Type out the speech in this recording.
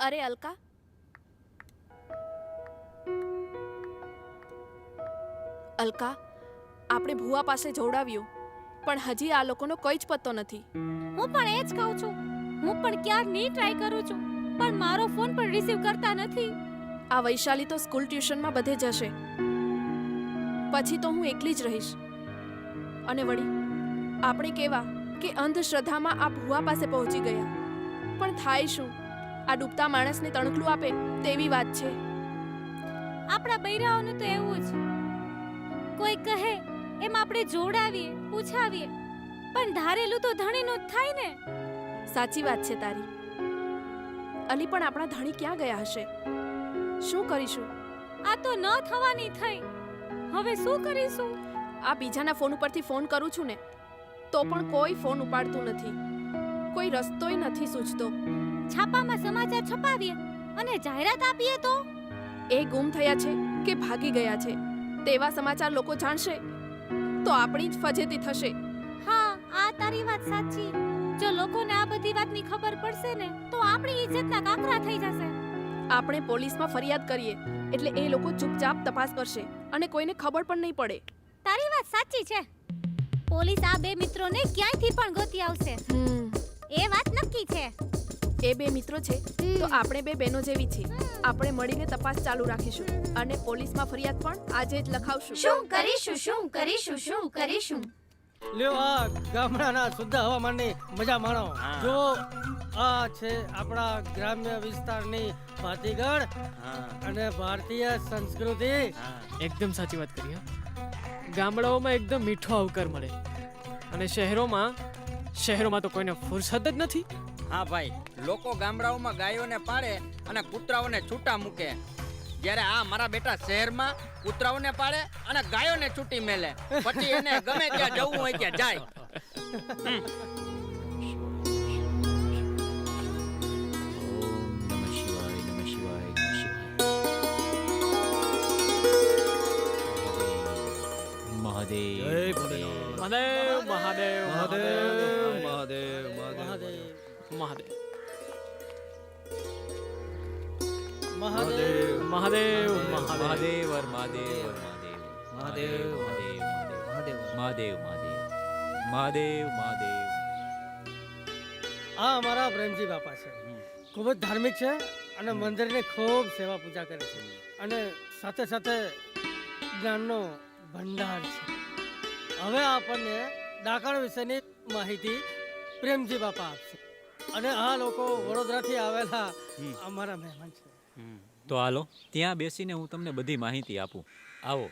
અરે અલકા. અલકા આપણે ભુવા પાસે જોડાવ્યું પણ હજી આ લોકોનો કોઈ જ પત્તો નથી. હું પણ એ જ કહું છું. હું પણ ક્યારની ટ્રાય કરું છું પણ મારો ફોન પણ રિસીવ કરતા નથી. આ વૈશાલી તો સ્કૂલ ટ્યુશનમાં બધે જશે. પછી તો હું એકલી જ રહીશ. અને વળી આપણે કેવા કે અંધશ્રદ્ધામાં આ ભુવા પાસે પહોંચી ગયા. પણ થાય શું? આ ડૂબતા માણસને તણકલું આપે તેવી વાત છે. આપણા બૈરાઓનું તો એવું જ. કોઈ કહે એમ આપણે જોડાવીએ પૂછાવીએ. પણ ધારેલું તો ધણીનું જ થાય ને. સાચી વાત છે તારી. અલી પણ આપણા ધણી ક્યાં ગયા હશે? શું કરીશું? આ તો ન થવાની થઈ. હવે શું કરીશું? આ બીજાના ફોન ઉપરથી ફોન કરું છું ને તો પણ કોઈ ફોન ઉપાડતું નથી. કોઈ રસ્તોય નથી સૂચતો છાપામાં સમાચાર છપાવીએ અને જાહેરાત આપીએ તો? એ ગુમ થયા છે કે ભાગી ગયા છે? તેવા સમાચાર લોકો જાણશે? તો આપણી જ ફજેતી થશે. હા આ તારી વાત સાચી. જો લોકોને આ બધી વાતની ખબર પડશે ને તો આપણી ઇજ્જતના કાકરા થઈ જશે. આપણે પોલીસમાં ફરિયાદ કરીએ એટલે એ લોકો ચૂપચાપ તપાસ કરશે અને કોઈને ખબર પણ નહીં પડે. તારી વાત સાચી છે. પોલીસ આ બે મિત્રોને ક્યાંયથી પણ ગોતી આવશે? એ વાત નક્કી છે. એ બે મિત્રો છે તો આપણે બે બહેનો જેવી છે આપણે મળીને તપાસ ચાલુ રાખીશું અને પોલીસમાં ફરિયાદ પણ આજે જ લખાવશું. શું કરીશું શું કરીશું શું કરીશું? લ્યો આ ગામડાના શુદ્ધ હવામાનની મજા માણો. જો આ છે આપણા ગ્રામ્ય વિસ્તારની ભાતીગળ હા. અને ભારતીય સંસ્કૃતિ. એકદમ સાચી વાત કરી ગામડાઓમાં એકદમ મીઠો આવકાર મળે. અને શહેરોમાં શહેરોમાં તો કોઈને ફુરસદ જ નથી. હા ભાઈ લોકો ગામડાઓમાં ગાયોને પાળે અને કૂતરાઓને છૂટા મૂકે જ્યારે આ મારા બેટા શહેરમાં કૂતરાઓને પાળે અને ગાયોને છૂટી મેલે પછી એને ગમે ત્યાં જવું હોય ત્યાં જાય મહાદેવ મહાદેવ મહાદેવ મહાદેવ મહાદેવ મહાદેવ મહાદેવ. મહાદેવ. મહાદેવ મહાદેવ મહાદેવ. મહાદેવ મહાદેવ મહાદેવ. મહાદેવ મહાદેવ આ અમારા પ્રેમજી બાપા છે. ખૂબ જ ધાર્મિક છે અને મંદિરની ખૂબ સેવા પૂજા કરે છે. અને સાથે સાથે જ્ઞાનનો ભંડાર છે. હવે આપણને ડાકણ વિશેની માહિતી પ્રેમજી બાપા આપશે. અને આ લોકો વડોદરાથી આવેલા. અમારા મહેમાન છે. તો હાલો ત્યાં બેસીને હું તમને બધી માહિતી આપું. આવો.